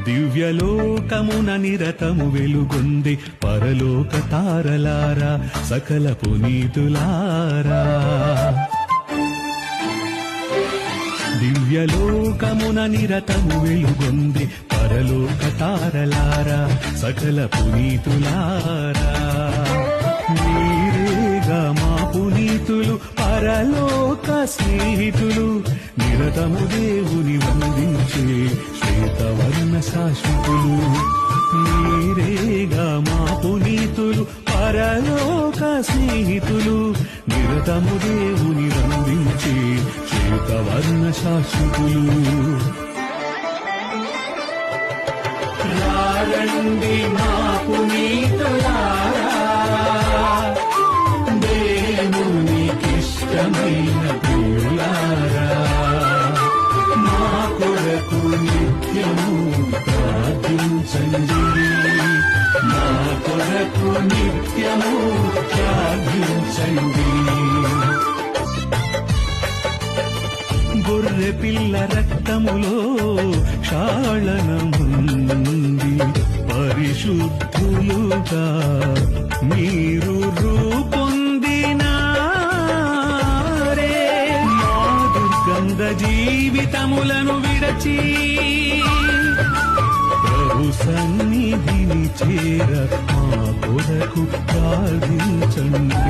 దివ్యలోకమున నిరతము వెలుగొంది పరలోక తారలారా సకల పునీతులారా. దివ్యలోకమున నిరతము వెలుగొంది పరలోక తారలారా సకల పునీతులారా. మీరేగా మా పునీతులు పరలోక స్నేహితులు నిరతము దేవుని వంద శాశ్వతులు మీరేగా మా పునీతులు పరలోక స్నేహితులు నిరతము దేవుని వందించే శ్వేతవర్ణ శాశ్వతులు. రండి మా పునీతులారా దేవునికిష్టమైన ప్రియులారా మా కొరకు నిత్యము ప్రార్థించండి నా కొరకు నిత్యము ప్రార్థించండి. గొర్రె పిల్ల రక్తములో క్షాళనముంది. పరిశుద్ధులుగా మీరు రూపొందిన రే మా దుర్గంధ జీవితములను విడచి సన్నిధిని చేర మా కొరకు ప్రార్థించండి.